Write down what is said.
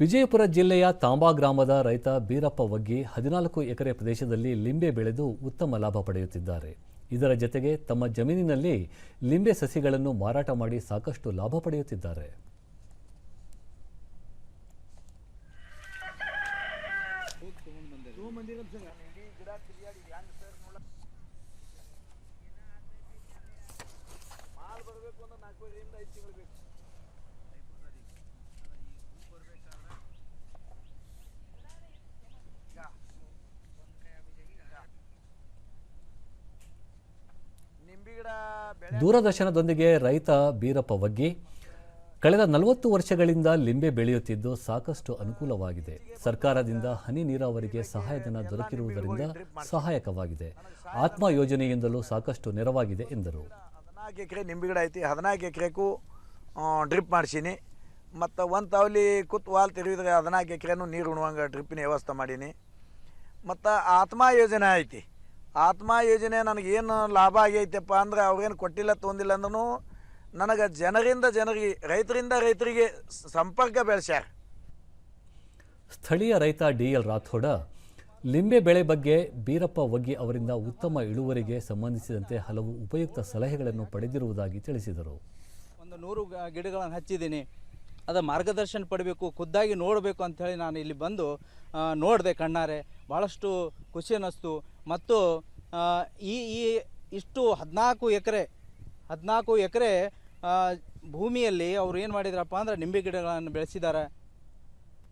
ವಿಜಯಪುರ ಜಿಲ್ಲೆಯ ತಾಂಬಾ ಗ್ರಾಮದ ರೈತ ಬೀರಪ್ಪ ವಗ್ಗಿ ಹದಿನಾಲ್ಕು ಎಕರೆ ಪ್ರದೇಶದಲ್ಲಿ ಲಿಂಬೆ ಬೆಳೆದು ಉತ್ತಮ ಲಾಭ ಪಡೆಯುತ್ತಿದ್ದಾರೆ. ಇದರ ಜತೆಗೆ ತಮ್ಮ ಜಮೀನಿನಲ್ಲಿ ಲಿಂಬೆ ಸಸಿಗಳನ್ನು ಮಾರಾಟ ಮಾಡಿ ಸಾಕಷ್ಟು ಲಾಭ ಪಡೆಯುತ್ತಿದ್ದಾರೆ ಗಿಡ ಬೆಳೆ ದೂರದರ್ಶನದೊಂದಿಗೆ ರೈತ ಬೀರಪ್ಪ ವಗ್ಗಿ ಕಳೆದ ನಲವತ್ತು ವರ್ಷಗಳಿಂದ ಲಿಂಬೆ ಬೆಳೆಯುತ್ತಿದ್ದು ಸಾಕಷ್ಟು ಅನುಕೂಲವಾಗಿದೆ. ಸರ್ಕಾರದಿಂದ ಹನಿ ನೀರಾವರಿಗೆ ಸಹಾಯಧನ ದೊರಕಿರುವುದರಿಂದ ಸಹಾಯಕವಾಗಿದೆ. ಆತ್ಮ ಯೋಜನೆಯಿಂದಲೂ ಸಾಕಷ್ಟು ನೆರವಾಗಿದೆ ಎಂದರು. ಹದಿನಾಲ್ಕು ಎಕರೆ ನಿಂಬೆ ಗಿಡ ಐತಿ. ಹದಿನಾಲ್ಕು ಎಕರೆಗೂ ಡ್ರಿಪ್ ಮಾಡಿಸೀನಿ. ಮತ್ತು ಒಂದು ತಾವಲಿ ಕೂತ್ ವಾಲ್ ತಿರುಗಿದ್ರೆ ಹದಿನಾಲ್ಕು ಎಕರೆನೂ ನೀರು ಉಣುವಂಗೆ ಡ್ರಿಪ್ಪಿನ ವ್ಯವಸ್ಥೆ ಮಾಡೀನಿ. ಮತ್ತು ಆತ್ಮ ಯೋಜನೆ ಐತಿ. ಆತ್ಮ ಯೋಜನೆ ನನಗೇನು ಲಾಭ ಆಗೈತಪ್ಪ ಅಂದ್ರೆ ಅವ್ರೇನು ಕೊಟ್ಟಿಲ್ಲ ತೊಂದಿಲ್ಲ ಅಂದ್ರೂ ನನಗೆ ಜನರಿಂದ ಜನರಿಗೆ ರೈತರಿಂದ ರೈತರಿಗೆ ಸಂಪರ್ಕ ಬೆಳೆಸ್ಯಾರ. ಸ್ಥಳೀಯ ರೈತ ಡಿ ಎಲ್ ರಾಥೋಡ ಲಿಂಬೆ ಬೆಳೆ ಬಗ್ಗೆ ಬೀರಪ್ಪ ವಗ್ಗಿ ಅವರಿಂದ ಉತ್ತಮ ಇಳುವರಿಗೆ ಸಂಬಂಧಿಸಿದಂತೆ ಹಲವು ಉಪಯುಕ್ತ ಸಲಹೆಗಳನ್ನು ಪಡೆದಿರುವುದಾಗಿ ತಿಳಿಸಿದರು. ಒಂದು ನೂರು ಗ- ಗಿಡಗಳನ್ನು ಹಚ್ಚಿದ್ದೀನಿ. ಅದ ಮಾರ್ಗದರ್ಶನ ಪಡಬೇಕು ಖುದ್ದಾಗಿ ನೋಡಬೇಕು ಅಂಥೇಳಿ ನಾನು ಇಲ್ಲಿ ಬಂದು ನೋಡಿದೆ ಕಣ್ಣಾರೆ. ಭಾಳಷ್ಟು ಖುಷಿ ಅನ್ನಿಸ್ತು. ಮತ್ತು ಈ ಈ ಇಷ್ಟು ಹದಿನಾಲ್ಕು ಎಕರೆ ಹದಿನಾಲ್ಕು ಎಕರೆ ಭೂಮಿಯಲ್ಲಿ ಅವ್ರು ಏನು ಮಾಡಿದ್ರಪ್ಪ ಅಂದ್ರೆ ನಿಂಬೆ ಗಿಡಗಳನ್ನು ಬೆಳೆಸಿದ್ದಾರೆ.